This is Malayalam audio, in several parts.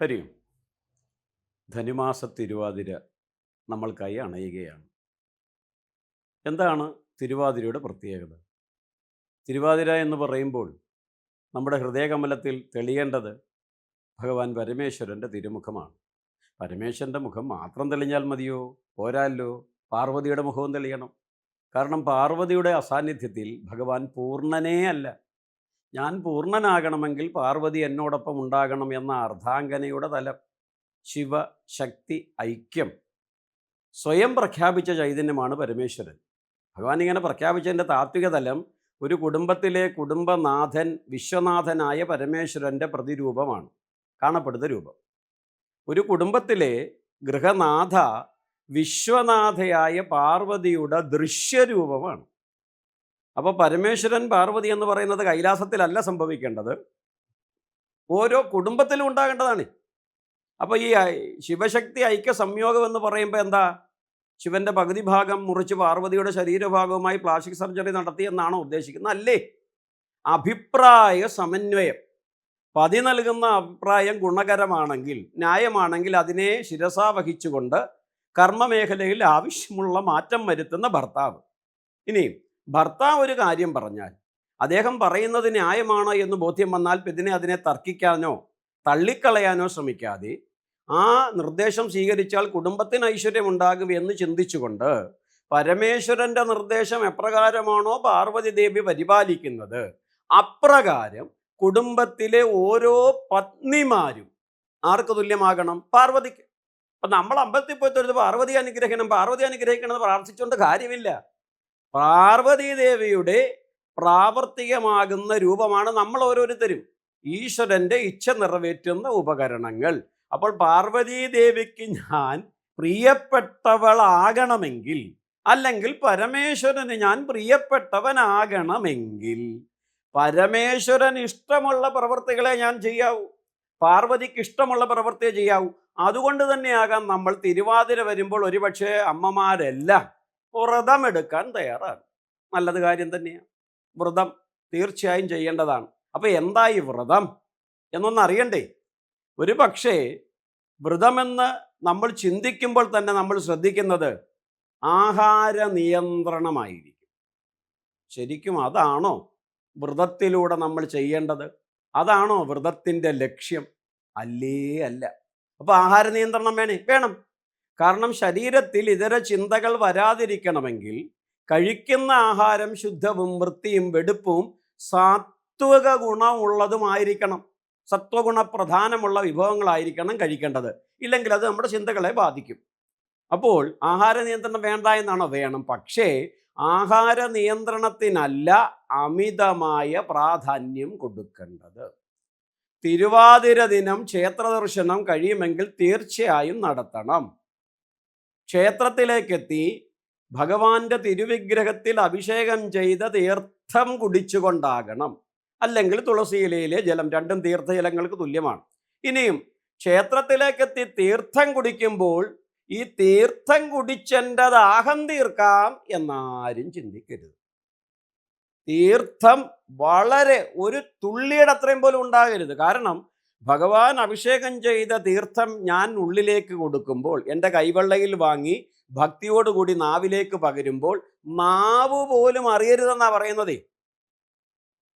ഹരി ഓം. ധനുമാസ തിരുവാതിര നമ്മൾക്കായി അണയുകയാണ്. എന്താണ് തിരുവാതിരയുടെ പ്രത്യേകത? തിരുവാതിര എന്ന് പറയുമ്പോൾ നമ്മുടെ ഹൃദയകമലത്തിൽ തെളിയേണ്ടത് ഭഗവാൻ പരമേശ്വരന്റെ തിരുമുഖമാണ്. പരമേശ്വരന്റെ മുഖം മാത്രം തെളിഞ്ഞാൽ മതിയോ? പോരാല്ലോ. പാർവതിയുടെ മുഖവും തെളിയണം. കാരണം പാർവതിയുടെ അസാന്നിധ്യത്തിൽ ഭഗവാൻ പൂർണനേ അല്ല. ഞാൻ പൂർണനാകണമെങ്കിൽ പാർവതി എന്നോടൊപ്പം ഉണ്ടാകണം എന്ന അർദ്ധാംഗനയുടെ തലം. ശിവ ശക്തി ഐക്യം. സ്വയം പ്രഖ്യാപിച്ച ചൈതന്യമാണ് പരമേശ്വരൻ. ഭഗവാൻ ഇങ്ങനെ പ്രഖ്യാപിച്ചതിന്റെ താത്വിക തലം ഒരു കുടുംബത്തിലെ കുടുംബനാഥൻ വിശ്വനാഥനായ പരമേശ്വരന്റെ പ്രതിരൂപമാണ്. കാണപ്പെടുന്ന രൂപം. ഒരു കുടുംബത്തിലെ ഗൃഹനാഥ വിശ്വനാഥയായ പാർവതിയുടെ ദൃശ്യരൂപമാണ്. അപ്പോൾ പരമേശ്വരൻ പാർവതി എന്ന് പറയുന്നത് കൈലാസത്തിലല്ല സംഭവിക്കേണ്ടത്. ഓരോ കുടുംബത്തിലും ഉണ്ടാകേണ്ടതാണ്. അപ്പോൾ ഈ ശിവശക്തി ഐക്യ സംയോഗം എന്ന് പറയുമ്പോൾ എന്താ? ശിവന്റെ പകുതി ഭാഗം മുറിച്ച് പാർവതിയുടെ ശരീരഭാഗവുമായി പ്ലാസ്റ്റിക് സർജറി നടത്തി എന്നാണോ ഉദ്ദേശിക്കുന്നത്? അല്ലേ? അഭിപ്രായ സമന്വയം. പതി നൽകുന്ന അഭിപ്രായം ഗുണകരമാണെങ്കിൽ ന്യായമാണെങ്കിൽ അതിനെ ശിരസാ വഹിച്ചുകൊണ്ട് കർമ്മമേഖലയിൽ ആവശ്യമുള്ള മാറ്റം വരുത്തുന്ന ഭർത്താവ്. ഇനിയും ഭർത്താവ് ഒരു കാര്യം പറഞ്ഞാൽ അദ്ദേഹം പറയുന്നത് ന്യായമാണ് എന്ന് ബോധ്യം വന്നാൽ പിന്നെ അതിനെ തർക്കിക്കാനോ തള്ളിക്കളയാനോ ശ്രമിക്കാതെ ആ നിർദ്ദേശം സ്വീകരിച്ചാൽ കുടുംബത്തിന് ഐശ്വര്യം ഉണ്ടാകും എന്ന് ചിന്തിച്ചുകൊണ്ട് പരമേശ്വരന്റെ നിർദ്ദേശം എപ്രകാരമാണോ പാർവതി ദേവി പരിപാലിക്കുന്നത്? അപ്രകാരം കുടുംബത്തിലെ ഓരോ പത്നിമാരും ആർക്ക് തുല്യമാകണം? പാർവതിക്ക്. അപ്പൊ നമ്മൾ അമ്പലത്തിൽ പോയി തൊഴുത് പാർവതി അനുഗ്രഹിക്കണം പാർവതി അനുഗ്രഹിക്കണം എന്ന് പ്രാർത്ഥിച്ചുകൊണ്ട് കാര്യമില്ല. പാർവതി ദേവിയുടെ പ്രാവർത്തികമാകുന്ന രൂപമാണ് നമ്മൾ ഓരോരുത്തരും. ഈശ്വരന്റെ ഇച്ഛ നിറവേറ്റുന്ന ഉപകരണങ്ങൾ. അപ്പോൾ പാർവതീദേവിക്ക് ഞാൻ പ്രിയപ്പെട്ടവളാകണമെങ്കിൽ അല്ലെങ്കിൽ പരമേശ്വരന് ഞാൻ പ്രിയപ്പെട്ടവനാകണമെങ്കിൽ പരമേശ്വരൻ ഇഷ്ടമുള്ള പ്രവൃത്തികളെ ഞാൻ ചെയ്യാവൂ. പാർവതിക്ക് ഇഷ്ടമുള്ള പ്രവൃത്തിയെ ചെയ്യാവൂ. അതുകൊണ്ട് തന്നെയാകാം നമ്മൾ തിരുവാതിര വരുമ്പോൾ ഒരുപക്ഷെ അമ്മമാരെല്ലാം വ്രതമെടുക്കാൻ തയ്യാറാണ്. നല്ലത് കാര്യം തന്നെയാണ് വ്രതം തീർച്ചയായും ചെയ്യേണ്ടതാണ്. അപ്പോൾ എന്തായി വ്രതം? എന്നൊന്ന് അറിയണ്ടേ. ഒരു പക്ഷേ വ്രതമെന്ന് നമ്മൾ ചിന്തിക്കുമ്പോൾ തന്നെ നമ്മൾ ശ്രദ്ധിക്കുന്നത് ആഹാര നിയന്ത്രണമായിരിക്കും. ശരിക്കും അതാണോ വ്രതത്തിലൂടെ നമ്മൾ ചെയ്യേണ്ടത്? അതാണോ വ്രതത്തിന്റെ ലക്ഷ്യം? അല്ലേ അല്ല. അപ്പോൾ ആഹാര നിയന്ത്രണം വേണേ? വേണം. കാരണം ശരീരത്തിൽ ഇതര ചിന്തകൾ വരാതിരിക്കണമെങ്കിൽ കഴിക്കുന്ന ആഹാരം ശുദ്ധവും വൃത്തിയും വെടുപ്പും സാത്വിക ഗുണമുള്ളതുമായിരിക്കണം. സത്വഗുണ പ്രധാനമുള്ള വിഭവങ്ങളായിരിക്കണം കഴിക്കേണ്ടത്. ഇല്ലെങ്കിൽ അത് നമ്മുടെ ചിന്തകളെ ബാധിക്കും. അപ്പോൾ ആഹാര നിയന്ത്രണം വേണ്ട എന്നാണോ? വേണം. പക്ഷേ ആഹാര നിയന്ത്രണത്തിനല്ല അമിതമായ പ്രാധാന്യം കൊടുക്കേണ്ടത്. തിരുവാതിര ദിനം ക്ഷേത്ര ദർശനം കഴിയുമെങ്കിൽ തീർച്ചയായും നടത്തണം. ക്ഷേത്രത്തിലേക്കെത്തി ഭഗവാന്റെ തിരുവിഗ്രഹത്തിൽ അഭിഷേകം ചെയ്ത തീർത്ഥം കുടിച്ചുകൊണ്ടാകണം. അല്ലെങ്കിൽ തുളസിയിലയിലെ ജലം രണ്ടും തീർത്ഥജലങ്ങൾക്ക് തുല്യമാണ്. ഇനിയും ക്ഷേത്രത്തിലേക്കെത്തി തീർത്ഥം കുടിക്കുമ്പോൾ ഈ തീർത്ഥം കുടിച്ചെന്റെ ദാഹം തീർക്കാം എന്നാരും ചിന്തിക്കരുത്. തീർത്ഥം വളരെ ഒരു തുള്ളിയുടെ അത്രയും പോലും ഉണ്ടാകരുത്. കാരണം ഭഗവാൻ അഭിഷേകം ചെയ്ത തീർത്ഥം ഞാൻ ഉള്ളിലേക്ക് കൊടുക്കുമ്പോൾ എന്റെ കൈവെള്ളയിൽ വാങ്ങി ഭക്തിയോടുകൂടി നാവിലേക്ക് പകരുമ്പോൾ മാവ് പോലും അറിയരുതെന്നാണ് പറയുന്നതേ.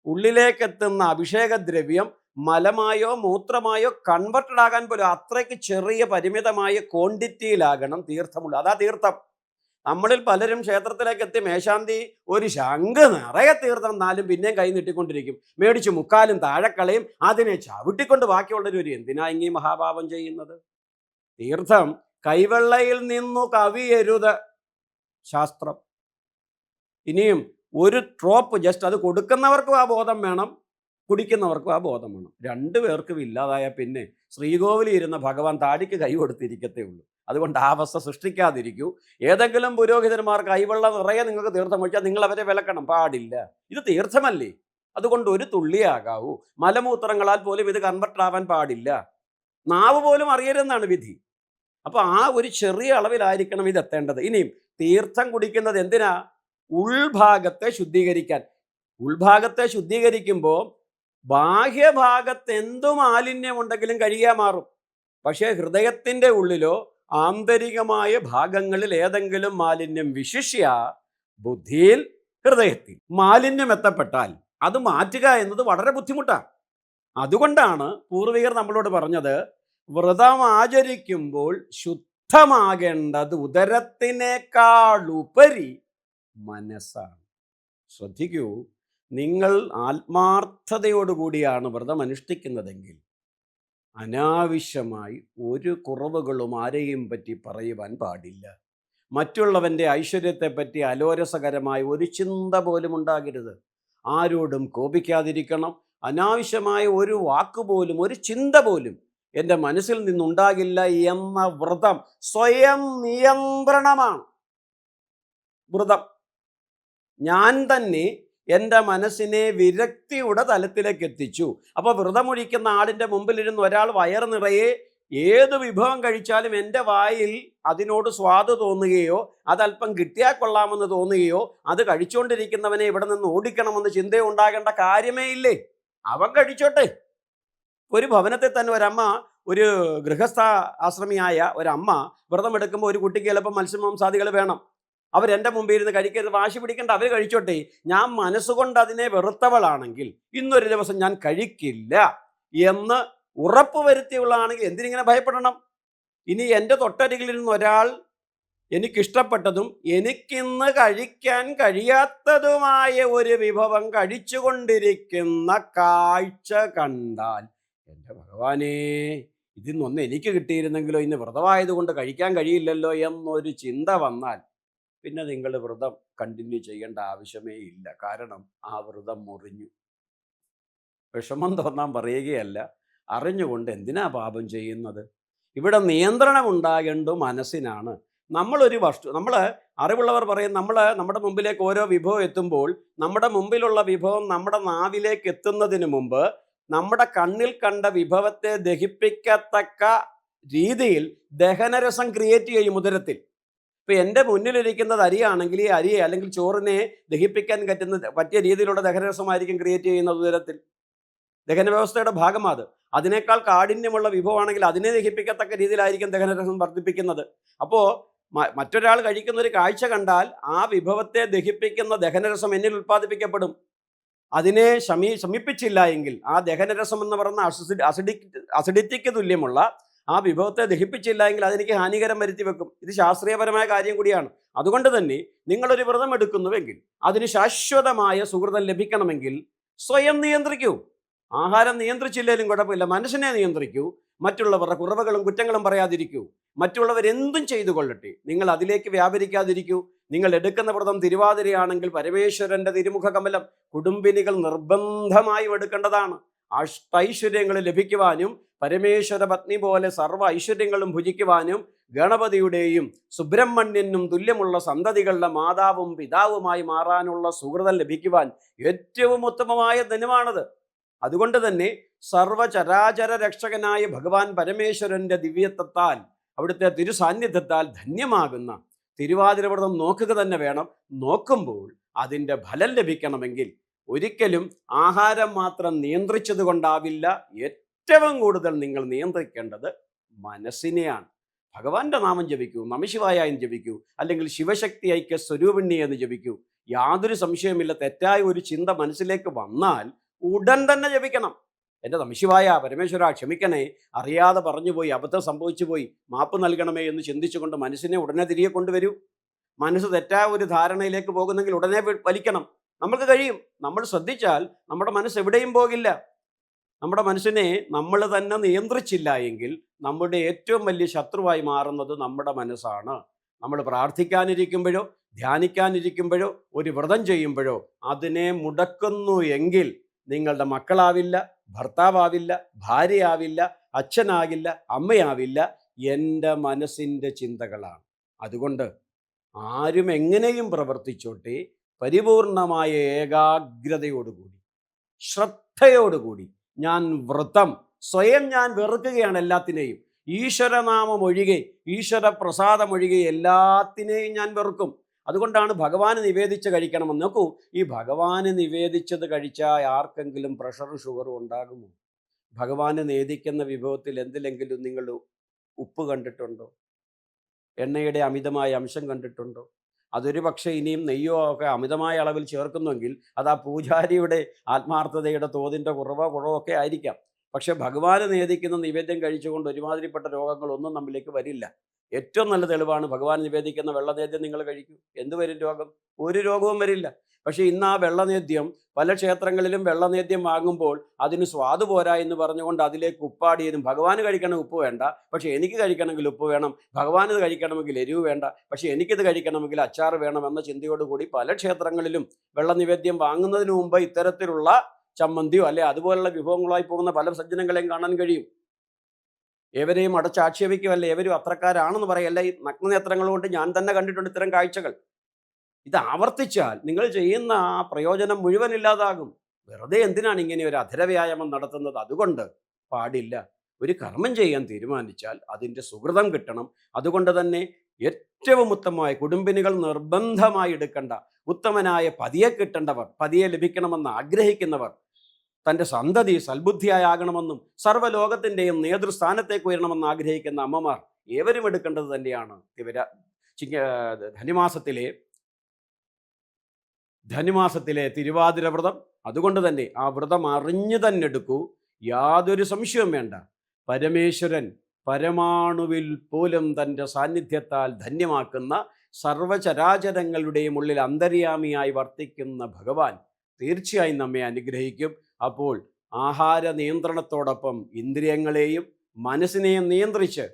ഉള്ളിലേക്കെത്തുന്ന അഭിഷേകദ്രവ്യം മലമായോ മൂത്രമായോ കൺവെർട്ടഡ് ആകാൻ പോലും അത്രയ്ക്ക് ചെറിയ പരിമിതമായ ക്വാണ്ടിറ്റിയിലാകണം തീർത്ഥമുള്ള അതാ തീർത്ഥം. നമ്മളിൽ പലരും ക്ഷേത്രത്തിലേക്ക് എത്തി മേശാന്തി ഒരു ശംഖ് നിറയെ തീർത്ഥം നാലും പിന്നെയും കൈ നീട്ടിക്കൊണ്ടിരിക്കും. മേടിച്ച് മുക്കാലും താഴക്കളയും അതിനെ ചവിട്ടിക്കൊണ്ട് ബാക്കിയുള്ളവർ ഒരു എന്തിനാ ഇങ്ങീ മഹാഭാവം ചെയ്യുന്നത്? തീർത്ഥം കൈവെള്ളയിൽ നിന്നു കവിയരുത് ശാസ്ത്രം. ഇനിയും ഒരു ട്രോപ്പ് ജസ്റ്റ് അത് കൊടുക്കുന്നവർക്കും ആ ബോധം വേണം. കുടിക്കുന്നവർക്കും ആ ബോധം വേണം. രണ്ടു പേർക്കും ഇല്ലാതായ പിന്നെ ശ്രീകോവിലി ഇരുന്ന ഭഗവാൻ താടിക്ക് കൈ കൊടുത്തിരിക്കത്തേ ഉള്ളൂ. അതുകൊണ്ട് ആ അവസ്ഥ സൃഷ്ടിക്കാതിരിക്കൂ. ഏതെങ്കിലും പുരോഹിതന്മാർ കൈവെള്ളം നിറയെ നിങ്ങൾക്ക് തീർത്ഥം ഒഴിച്ചാൽ നിങ്ങൾ അവരെ വിലക്കണം. പാടില്ല. ഇത് തീർത്ഥമല്ലേ? അതുകൊണ്ട് ഒരു തുള്ളിയാകാവൂ. മലമൂത്രങ്ങളാൽ പോലും ഇത് കൺവെർട്ട് ആവാൻ പാടില്ല. നാവ് പോലും അറിയരുതെന്നാണ് വിധി. അപ്പോൾ ആ ഒരു ചെറിയ അളവിലായിരിക്കണം ഇത് എത്തേണ്ടത്. ഇനിയും തീർത്ഥം കുടിക്കുന്നത് എന്തിനാ? ഉൾഭാഗത്തെ ശുദ്ധീകരിക്കാൻ. ഉൾഭാഗത്തെ ശുദ്ധീകരിക്കുമ്പോൾ ബാഹ്യഭാഗത്ത് എന്തു മാലിന്യമുണ്ടെങ്കിലും കഴുകിയാൽ മാറും. പക്ഷേ ഹൃദയത്തിന്റെ ഉള്ളിലോ ആന്തരികമായ ഭാഗങ്ങളിൽ ഏതെങ്കിലും മാലിന്യം വിശിഷ്യ ബുദ്ധിയിൽ ഹൃദയത്തിൽ. മാലിന്യം എത്തപ്പെട്ടാൽ അത് മാറ്റുക എന്നത് വളരെ ബുദ്ധിമുട്ടാണ് അതുകൊണ്ടാണ് പൂർവികർ നമ്മളോട് പറഞ്ഞത് വ്രതം ആചരിക്കുമ്പോൾ ശുദ്ധമാകേണ്ടത് ഉദരത്തിനേക്കാൾ ഉപരി മനസ്സാണ്. ശ്രദ്ധിക്കൂ നിങ്ങൾ ആത്മാർത്ഥതയോടുകൂടിയാണ് വ്രതം അനുഷ്ഠിക്കുന്നതെങ്കിൽ അനാവശ്യമായി ഒരു കുറവുകളും ആരെയും പറ്റി പറയുവാൻ പാടില്ല. മറ്റുള്ളവന്റെ ഐശ്വര്യത്തെപ്പറ്റി അലോരസകരമായി ഒരു ചിന്ത പോലും ഉണ്ടാകരുത്. ആരോടും കോപിക്കാതിരിക്കണം. അനാവശ്യമായ ഒരു വാക്ക് പോലും ഒരു ചിന്ത പോലും എന്റെ മനസ്സിൽ നിന്നുണ്ടാകില്ല എന്ന വ്രതം സ്വയം നിയന്ത്രണമാണ്. വ്രതം. ഞാൻ തന്നെ എന്റെ മനസ്സിനെ വിരക്തിയുടെ തലത്തിലേക്ക് എത്തിച്ചു. അപ്പോൾ വ്രതമൊഴിക്കുന്ന ആളിന്റെ മുമ്പിലിരുന്ന് ഒരാൾ വയറ് നിറയെ ഏത് വിഭവം കഴിച്ചാലും എന്റെ വായിൽ അതിനോട് സ്വാദ് തോന്നുകയോ അതല്പം കിട്ടിയാൽ കൊള്ളാമെന്ന് തോന്നുകയോ അത് കഴിച്ചുകൊണ്ടിരിക്കുന്നവനെ ഇവിടെ നിന്ന് ഓടിക്കണമെന്ന് ചിന്ത ഉണ്ടാകേണ്ട കാര്യമേ ഇല്ലേ? അവൻ കഴിച്ചോട്ടെ. ഒരു ഭവനത്തിൽ തന്നെ ഒരമ്മ ഒരു ഗൃഹസ്ഥ ആശ്രമിയായ ഒരമ്മ വ്രതമെടുക്കുമ്പോൾ ഒരു കുട്ടിക്ക് ചിലപ്പോൾ മത്സ്യമാംസാദികൾ വേണം. അവരെന്റെ മുമ്പിൽ ഇരുന്ന് കഴിക്കരുത് വാശി പിടിക്കേണ്ട അവർ കഴിച്ചോട്ടെ. ഞാൻ മനസ്സുകൊണ്ട് അതിനെ വെറുത്തവളാണെങ്കിൽ ഇന്നൊരു ദിവസം ഞാൻ കഴിക്കില്ല എന്ന് ഉറപ്പ് വരുത്തിയുള്ളതാണെങ്കിൽ എന്തിനിങ്ങനെ ഭയപ്പെടണം? ഇനി എന്റെ തൊട്ടരികിൽ നിന്ന് ഒരാൾ എനിക്കിഷ്ടപ്പെട്ടതും എനിക്കിന്ന് കഴിക്കാൻ കഴിയാത്തതുമായ ഒരു വിഭവം കഴിച്ചുകൊണ്ടിരിക്കുന്ന കാഴ്ച കണ്ടാൽ എന്റെ ഭഗവാനേ ഇതിന്നൊന്ന് എനിക്ക് കിട്ടിയിരുന്നെങ്കിലോ? ഇന്ന് വ്രതമായതുകൊണ്ട് കഴിക്കാൻ കഴിയില്ലല്ലോ എന്നൊരു ചിന്ത വന്നാൽ പിന്നെ നിങ്ങൾ വ്രതം കണ്ടിന്യൂ ചെയ്യേണ്ട ആവശ്യമേ ഇല്ല. കാരണം ആ വ്രതം മുറിഞ്ഞു. വിഷമം തോന്നാൻ പറയുകയല്ല. അറിഞ്ഞുകൊണ്ട് എന്തിനാ പാപം ചെയ്യുന്നത്? ഇവിടെ നിയന്ത്രണം ഉണ്ടാകേണ്ട മനസ്സിനാണ്. നമ്മളൊരു വസ്തു നമ്മൾ അറിവുള്ളവർ പറയും നമ്മൾ നമ്മുടെ മുമ്പിലേക്ക് ഓരോ വിഭവം എത്തുമ്പോൾ നമ്മുടെ മുമ്പിലുള്ള വിഭവം നമ്മുടെ നാവിലേക്ക് എത്തുന്നതിന് മുമ്പ് നമ്മുടെ കണ്ണിൽ കണ്ട വിഭവത്തെ ദഹിപ്പിക്കത്തക്ക രീതിയിൽ ദഹനരസം ക്രിയേറ്റ് ചെയ്യും ഉദരത്തിൽ. ഇപ്പൊ എന്റെ മുന്നിലിരിക്കുന്നത് അരിയാണെങ്കിൽ ഈ അരിയെ അല്ലെങ്കിൽ ചോറിനെ ദഹിപ്പിക്കാൻ പറ്റുന്ന പറ്റിയ രീതിയിലുള്ള ദഹനരസമായിരിക്കും ക്രിയേറ്റ് ചെയ്യുന്ന ഉദരത്തിൽ ദഹന വ്യവസ്ഥയുടെ ഭാഗമാണ് അതിനേക്കാൾ കാഠിന്യമുള്ള വിഭവമാണെങ്കിൽ അതിനെ ദഹിപ്പിക്കത്തക്ക രീതിയിലായിരിക്കും ദഹനരസം വർദ്ധിപ്പിക്കുന്നത്. അപ്പോൾ മറ്റൊരാൾ കഴിക്കുന്ന ഒരു കാഴ്ച കണ്ടാൽ ആ വിഭവത്തെ ദഹിപ്പിക്കുന്ന ദഹനരസം എന്നിൽ ഉൽപ്പാദിപ്പിക്കപ്പെടും. അതിനെ ശമി ശമിപ്പിച്ചില്ല എങ്കിൽ ആ ദഹനരസം എന്ന് പറയുന്ന അസിഡി അസിഡിറ്റിക്ക് തുല്യമുള്ള ആ വിഭവത്തെ ദഹിപ്പിച്ചില്ല എങ്കിൽ അതെനിക്ക് ഹാനികരം വരുത്തി വെക്കും. ഇത് ശാസ്ത്രീയപരമായ കാര്യം കൂടിയാണ്. അതുകൊണ്ട് തന്നെ നിങ്ങളൊരു വ്രതം എടുക്കുന്നുവെങ്കിൽ അതിന് ശാശ്വതമായ സുഹൃതം ലഭിക്കണമെങ്കിൽ സ്വയം നിയന്ത്രിക്കൂ. ആഹാരം നിയന്ത്രിച്ചില്ലെങ്കിലും കുഴപ്പമില്ല. മനസ്സിനെ നിയന്ത്രിക്കൂ. മറ്റുള്ളവരുടെ കുറവുകളും കുറ്റങ്ങളും പറയാതിരിക്കൂ. മറ്റുള്ളവർ എന്തും ചെയ്തു കൊള്ളട്ടെ. നിങ്ങൾ അതിലേക്ക് വ്യാപരിക്കാതിരിക്കൂ. നിങ്ങൾ എടുക്കുന്ന വ്രതം തിരുവാതിരയാണെങ്കിൽ പരമേശ്വരന്റെ തിരുമുഖ കമലം കുടുംബിനികൾ നിർബന്ധമായും എടുക്കേണ്ടതാണ്. അഷ്ടൈശ്വര്യങ്ങൾ ലഭിക്കുവാനും പരമേശ്വര പത്നി പോലെ സർവ ഐശ്വര്യങ്ങളും ഭുജിക്കുവാനും ഗണപതിയുടെയും സുബ്രഹ്മണ്യനും തുല്യമുള്ള സന്തതികളുടെ മാതാവും പിതാവുമായി മാറാനുള്ള സുഹൃതം ലഭിക്കുവാൻ ഏറ്റവും ഉത്തമമായ ദിനമാണത് അതുകൊണ്ട് തന്നെ സർവചരാചര രക്ഷകനായ ഭഗവാൻ പരമേശ്വരന്റെ ദിവ്യത്വത്താൽ അവിടുത്തെ തിരുസാന്നിധ്യത്താൽ ധന്യമാകുന്ന തിരുവാതിരവ്രതം നോക്കുക തന്നെ വേണം. നോക്കുമ്പോൾ അതിന്റെ ഫലം ലഭിക്കണമെങ്കിൽ ഒരിക്കലും ആഹാരം മാത്രം നിയന്ത്രിച്ചത് കൊണ്ടാവില്ല ഏറ്റവും കൂടുതൽ നിങ്ങൾ നിയന്ത്രിക്കേണ്ടത് മനസ്സിനെയാണ്. ഭഗവാന്റെ നാമം ജപിക്കൂ നമശിവായ ജപിക്കൂ അല്ലെങ്കിൽ ശിവശക്തി ഐക്യ സ്വരൂപിണി എന്ന് ജപിക്കൂ. യാതൊരു സംശയമില്ല തെറ്റായ ഒരു ചിന്ത മനസ്സിലേക്ക് വന്നാൽ ഉടൻ തന്നെ ജപിക്കണം. എന്റെ നമശിവായ പരമേശ്വര ക്ഷമിക്കണേ. അറിയാതെ പറഞ്ഞുപോയി അബദ്ധം സംഭവിച്ചു പോയി മാപ്പ് നൽകണമേ എന്ന് ചിന്തിച്ചുകൊണ്ട് മനസ്സിനെ ഉടനെ തിരികെ കൊണ്ടുവരൂ. മനസ്സ് തെറ്റായ ഒരു ധാരണയിലേക്ക് പോകുന്നെങ്കിൽ ഉടനെ വലിക്കണം. നമുക്ക് കഴിയും. നമ്മൾ ശ്രദ്ധിച്ചാൽ നമ്മുടെ മനസ്സ് എവിടെയും പോകില്ല. നമ്മുടെ മനസ്സിനെ നമ്മൾ തന്നെ നിയന്ത്രിച്ചില്ല എങ്കിൽ നമ്മുടെ ഏറ്റവും വലിയ ശത്രുവായി മാറുന്നത് നമ്മുടെ മനസ്സാണ്. നമ്മൾ പ്രാർത്ഥിക്കാനിരിക്കുമ്പോഴോ ധ്യാനിക്കാനിരിക്കുമ്പോഴോ ഒരു വ്രതം ചെയ്യുമ്പോഴോ അതിനെ മുടക്കുന്നു എങ്കിൽ നിങ്ങളുടെ മക്കളാവില്ല ഭർത്താവില്ല ഭാര്യയാവില്ല അച്ഛനാകില്ല അമ്മയാവില്ല എന്റെ മനസ്സിന്റെ ചിന്തകളാണ്. അതുകൊണ്ട് ആരും എങ്ങനെയും പ്രവർത്തിച്ചോട്ടെ പരിപൂർണമായ ഏകാഗ്രതയോടുകൂടി ശ്രദ്ധയോടുകൂടി ഞാൻ വ്രതം സ്വയം ഞാൻ വെറുക്കുകയാണ് എല്ലാത്തിനെയും. ഈശ്വരനാമം ഒഴികെ ഈശ്വര പ്രസാദം ഒഴികെ എല്ലാത്തിനെയും ഞാൻ വെറുക്കും. അതുകൊണ്ടാണ് ഭഗവാന് നിവേദിച്ച് കഴിക്കണമെന്ന്. നോക്കൂ ഈ ഭഗവാന് നിവേദിച്ചത് കഴിച്ചാൽ ആർക്കെങ്കിലും പ്രഷറും ഷുഗറും ഉണ്ടാകുമോ? ഭഗവാന് നേദിക്കുന്ന വിഭവത്തിൽ എന്തിലെങ്കിലും നിങ്ങൾ ഉപ്പ് കണ്ടിട്ടുണ്ടോ? എണ്ണയുടെ അമിതമായ അംശം കണ്ടിട്ടുണ്ടോ? അതൊരു പക്ഷേ ഇനിയും നെയ്യോ ഒക്കെ അമിതമായ അളവിൽ ചേർക്കുന്നുവെങ്കിൽ അത് ആ പൂജാരിയുടെ ആത്മാർത്ഥതയുടെ തോതിന്റെ കുറവോ കുറവോ ഒക്കെ ആയിരിക്കാം. പക്ഷേ ഭഗവാന് നിവേദിക്കുന്ന നിവേദ്യം കഴിച്ചുകൊണ്ട് ഒരുമാതിരിപ്പെട്ട രോഗങ്ങളൊന്നും നമ്മിലേക്ക് വരില്ല. ഏറ്റവും നല്ല തെളിവാണ് ഭഗവാൻ നിവേദിക്കുന്ന വെള്ളനേദ്യം നിങ്ങൾ കഴിക്കൂ. എന്ത് വരും രോഗം? ഒരു രോഗവും വരില്ല. പക്ഷേ ഇന്ന് ആ വെള്ളനേദ്യം പല ക്ഷേത്രങ്ങളിലും വെള്ളനേദ്യം വാങ്ങുമ്പോൾ അതിന് സ്വാദ് പോരാ എന്ന് പറഞ്ഞുകൊണ്ട് അതിലേക്ക് ഉപ്പാടിയതും ഭഗവാന് കഴിക്കണമെങ്കിൽ ഉപ്പ് വേണ്ട പക്ഷേ എനിക്ക് കഴിക്കണമെങ്കിൽ ഉപ്പ് വേണം ഭഗവാന് കഴിക്കണമെങ്കിൽ എരിവ് വേണ്ട പക്ഷേ എനിക്കിത് കഴിക്കണമെങ്കിൽ അച്ചാർ വേണം എന്ന ചിന്തയോടുകൂടി പല ക്ഷേത്രങ്ങളിലും വെള്ളനിവേദ്യം വാങ്ങുന്നതിന് മുമ്പ് ഇത്തരത്തിലുള്ള ചമ്മന്തിയോ അല്ലെ അതുപോലുള്ള വിഭവങ്ങളായി പോകുന്ന പല സജ്ജനങ്ങളെയും കാണാൻ കഴിയും. ഏവരെയും അടച്ചാക്ഷേപിക്കുമല്ല ഏവരും അത്രക്കാരാണെന്ന് പറയല്ല? ഈ നഗ്നനേത്രങ്ങൾ കൊണ്ട് ഞാൻ തന്നെ കണ്ടിട്ടുണ്ട് ഇത്തരം കാഴ്ചകൾ. ഇത് ആവർത്തിച്ചാൽ നിങ്ങൾ ചെയ്യുന്ന ആ പ്രയോജനം മുഴുവൻ ഇല്ലാതാകും. വെറുതെ എന്തിനാണ് ഇങ്ങനെ ഒരു അധരവ്യായാമം നടത്തുന്നത്? അതുകൊണ്ട് പാടില്ല. ഒരു കർമ്മം ചെയ്യാൻ തീരുമാനിച്ചാൽ അതിന്റെ സുഹൃതം കിട്ടണം. അതുകൊണ്ട് തന്നെ ഏറ്റവും ഉത്തമമായ കുടുംബിനികൾ നിർബന്ധമായി എടുക്കേണ്ട. ഉത്തമനായ പതിയെ കിട്ടേണ്ടവർ പതിയെ ലഭിക്കണമെന്ന് ആഗ്രഹിക്കുന്നവർ തന്റെ സന്തതി സൽബുദ്ധിയായാകണമെന്നും സർവലോകത്തിന്റെയും നേതൃസ്ഥാനത്തേക്ക് ഉയരണമെന്ന് ആഗ്രഹിക്കുന്ന അമ്മമാർ ഏവരും എടുക്കേണ്ടത് തന്നെയാണ്. തിവര ധനുമാസത്തിലെ ധനുമാസത്തിലെ തിരുവാതിര വ്രതം. അതുകൊണ്ട് തന്നെ ആ വ്രതം അറിഞ്ഞു തന്നെ എടുക്കൂ. യാതൊരു സംശയവും വേണ്ട. പരമേശ്വരൻ പരമാണുവിൽ പോലും തന്റെ സാന്നിധ്യത്താൽ ധന്യമാക്കുന്ന സർവചരാചരങ്ങളുടെയും ഉള്ളിൽ അന്തര്യാമിയായി വർത്തിക്കുന്ന ഭഗവാൻ തീർച്ചയായും നമ്മെ അനുഗ്രഹിക്കും. അപ്പോൾ ആഹാര നിയന്ത്രണത്തോടൊപ്പം ഇന്ദ്രിയങ്ങളെയും മനസ്സിനെയും നിയന്ത്രിച്ച്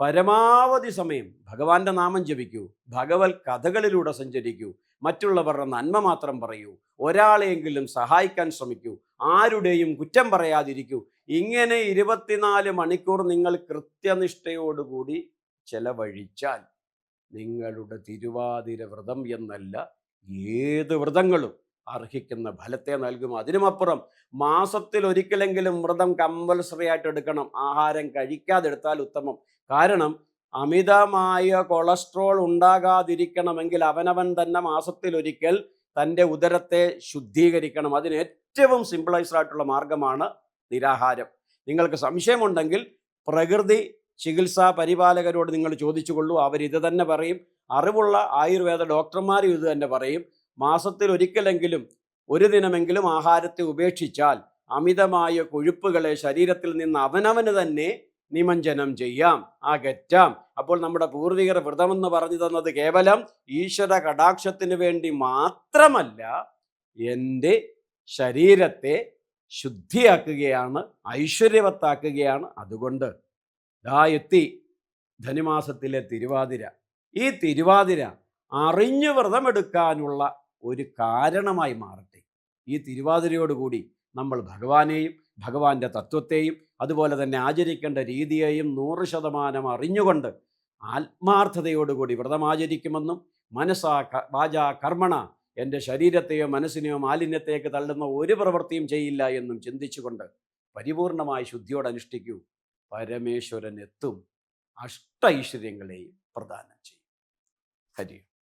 പരമാവധി സമയം ഭഗവാന്റെ നാമം ജപിക്കൂ. ഭഗവത് കഥകളിലൂടെ സഞ്ചരിക്കൂ. മറ്റുള്ളവരുടെ നന്മ മാത്രം പറയൂ. ഒരാളെയെങ്കിലും സഹായിക്കാൻ ശ്രമിക്കൂ. ആരുടെയും കുറ്റം പറയാതിരിക്കൂ. ഇങ്ങനെ ഇരുപത്തിനാല് മണിക്കൂർ നിങ്ങൾ കൃത്യനിഷ്ഠയോടുകൂടി ചെലവഴിച്ചാൽ നിങ്ങളുടെ തിരുവാതിര വ്രതം എന്നല്ല ഏത് വ്രതങ്ങളും അർഹിക്കുന്ന ഫലത്തെ നൽകും. അതിനുമപ്പുറം മാസത്തിൽ ഒരിക്കലെങ്കിലും വ്രതം കമ്പൽസറി ആയിട്ട് എടുക്കണം. ആഹാരം കഴിക്കാതെടുത്താൽ ഉത്തമം. കാരണം അമിതമായ കൊളസ്ട്രോൾ ഉണ്ടാകാതിരിക്കണമെങ്കിൽ അവനവൻ തന്നെ മാസത്തിലൊരിക്കൽ തന്റെ ഉദരത്തെ ശുദ്ധീകരിക്കണം. അതിന് ഏറ്റവും സിമ്പിളൈസ്ഡ് ആയിട്ടുള്ള മാർഗമാണ് നിരാഹാരം. നിങ്ങൾക്ക് സംശയമുണ്ടെങ്കിൽ പ്രകൃതി ചികിത്സാ പരിപാലകരോട് നിങ്ങൾ ചോദിച്ചുകൊള്ളൂ. അവരിത് തന്നെ പറയും. അറിവുള്ള ആയുർവേദ ഡോക്ടർമാരും ഇത് തന്നെ പറയും. മാസത്തിൽ ഒരിക്കലെങ്കിലും ഒരു ദിനമെങ്കിലും ആഹാരത്തെ ഉപേക്ഷിച്ചാൽ അമിതമായ കൊഴുപ്പുകളെ ശരീരത്തിൽ നിന്ന് അവനവന് തന്നെ നിമഞ്ജനം ചെയ്യാം അകറ്റാം. അപ്പോൾ നമ്മുടെ പൂർവികർ വ്രതമെന്ന് പറഞ്ഞു തന്നത് കേവലം ഈശ്വര കടാക്ഷത്തിന് വേണ്ടി മാത്രമല്ല എന്റെ ശരീരത്തെ ശുദ്ധിയാക്കുകയാണ് ഐശ്വര്യവത്താക്കുകയാണ്. അതുകൊണ്ട് ദാ എത്തി ധനുമാസത്തിലെ തിരുവാതിര. ഈ തിരുവാതിര അറിഞ്ഞു വ്രതമെടുക്കാനുള്ള ഒരു കാരണമായി മാറട്ടെ. ഈ തിരുവാതിരയോടുകൂടി നമ്മൾ ഭഗവാനെയും ഭഗവാന്റെ തത്വത്തെയും അതുപോലെ തന്നെ ആചരിക്കേണ്ട രീതിയെയും നൂറ് ശതമാനം അറിഞ്ഞുകൊണ്ട് ആത്മാർത്ഥതയോടുകൂടി വ്രതമാചരിക്കുമെന്നും മനസ്സാ വാച കർമ്മണ എന്റെ ശരീരത്തെയോ മനസ്സിനെയോ മാലിന്യത്തേക്ക് തള്ളുന്ന ഒരു പ്രവൃത്തിയും ചെയ്യില്ല എന്നും ചിന്തിച്ചുകൊണ്ട് പരിപൂർണമായ ശുദ്ധിയോടെ അനുഷ്ഠിക്കൂ. പരമേശ്വരൻ എത്തും. അഷ്ട ഐശ്വര്യങ്ങളെയും പ്രദാനം ചെയ്യും. ഹരി